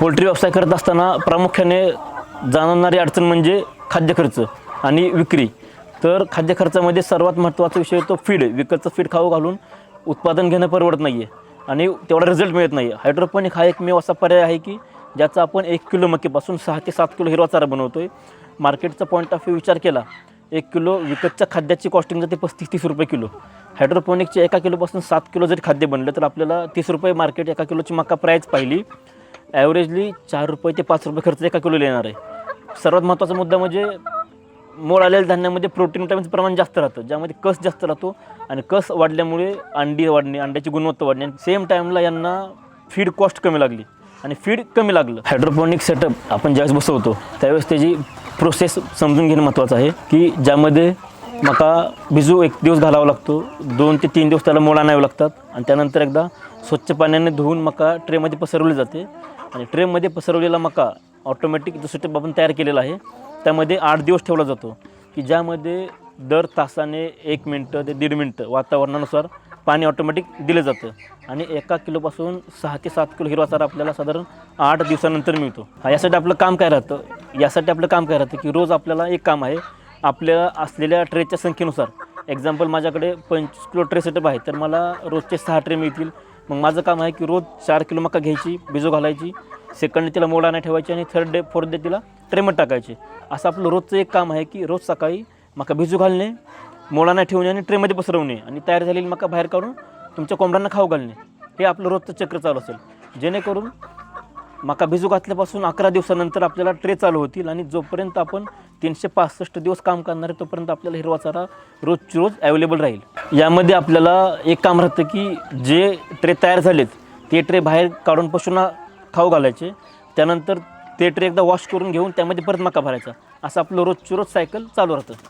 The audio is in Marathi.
पोल्ट्री व्यवसाय करत असताना प्रामुख्याने जाणवणारी अडचण म्हणजे खाद्य खर्च आणि विक्री. तर खाद्य खर्चामध्ये सर्वात महत्त्वाचा विषय तो फीड विकतचं फीड खाऊ घालून उत्पादन घेणं परवडत नाही आहे आणि तेवढा रिझल्ट मिळत नाही आहे हायड्रोपोनिक हा एकमेव असा पर्याय आहे की ज्याचा आपण एक किलो मक्कीपासून सहा ते सात किलो हिरवा चारा बनवतो आहे मार्केटचा पॉईंट ऑफ व्ह्यू विचार केला एक किलो विकतच्या खाद्याची कॉस्टिंग जाते पस्तीस तीस रुपये किलो. हायड्रोपॉनिकचे एका किलोपासून सात किलो जरी खाद्य बनलं तर आपल्याला तीस रुपये मार्केट एका किलोची मका प्राईस पाहिली. ॲव्हरेजली चार रुपये ते पाच रुपये खर्च एका किलो येणार आहे. सर्वात महत्त्वाचा मुद्दा म्हणजे मोड आलेल्या धान्यामध्ये प्रोटीन विटामिनचं प्रमाण जास्त राहतं ज्यामध्ये कस जास्त राहतो आणि कस वाढल्यामुळे अंडी वाढणे अंड्याची गुणवत्ता वाढणे आणि सेम टाईमला यांना फीड कॉस्ट कमी लागली आणि फीड कमी लागलं. हायड्रोपोनिक सेटअप आपण ज्यावेळेस बसवतो त्यावेळेस त्याची प्रोसेस समजून घेणं महत्त्वाचं आहे की ज्यामध्ये मका भिजू एक दिवस घालावा लागतो. दोन ते तीन दिवस त्याला मोड आणावे लागतात. आणि त्यानंतर एकदा स्वच्छ पाण्याने धुवून मका ट्रेमध्ये पसरवली जाते. आणि ट्रेमध्ये पसरवलेला मका ऑटोमॅटिक जो सेटअप आपण तयार केलेला आहे त्यामध्ये आठ दिवस ठेवला जातो. की ज्यामध्ये दर तासाने एक मिनटं ते दीड मिनटं वातावरणानुसार पाणी ऑटोमॅटिक दिलं जातं. आणि एका किलोपासून सहा ते सात किलो हिरवा चारा आपल्याला साधारण आठ दिवसानंतर मिळतो. हा यासाठी आपलं काम काय राहतं? यासाठी आपलं काम काय राहतं? की रोज आपल्याला एक काम आहे आपल्या असलेल्या ट्रेच्या संख्येनुसार. एक्झाम्पल माझ्याकडे पंचवीस किलो ट्रे सेटअप आहे तर मला रोजचे सहा ट्रे मिळतील. मग माझं काम आहे की रोज चार किलो मका घ्यायची बिजो घालायची सेकंड तिला मोडा नाही ठेवायची आणि थर्ड डे फोर्थ डे तिला ट्रेमत टाकायचे. असं आपलं रोजचं एक काम आहे की रोज सकाळी मका भिजू घालणे मोडा नाही ठेवणे आणि ट्रेमध्ये पसरवणे आणि तयार झालेली मका बाहेर काढून तुमच्या कोंबड्यांना खाऊ घालणे. हे आपलं रोजचं चक्र चालू असेल. जेणेकरून मका भिजू घातल्यापासून अकरा दिवसानंतर आपल्याला ट्रे चालू होतील आणि जोपर्यंत आपण तीनशे पासष्ट दिवस काम करणार आहे तोपर्यंत आपल्याला हिरवा चारा रोजची रोज अवेलेबल राहील. यामध्ये आपल्याला एक काम राहतं की जे ट्रे तयार झालेत ते ट्रे बाहेर काढून पशूंना खाऊ घालायचे. त्यानंतर ते ट्रे एकदा वॉश करून घेऊन त्यामध्ये परत मका भरायचा. असं आपलं रोजची रोज सायकल चालू राहतं.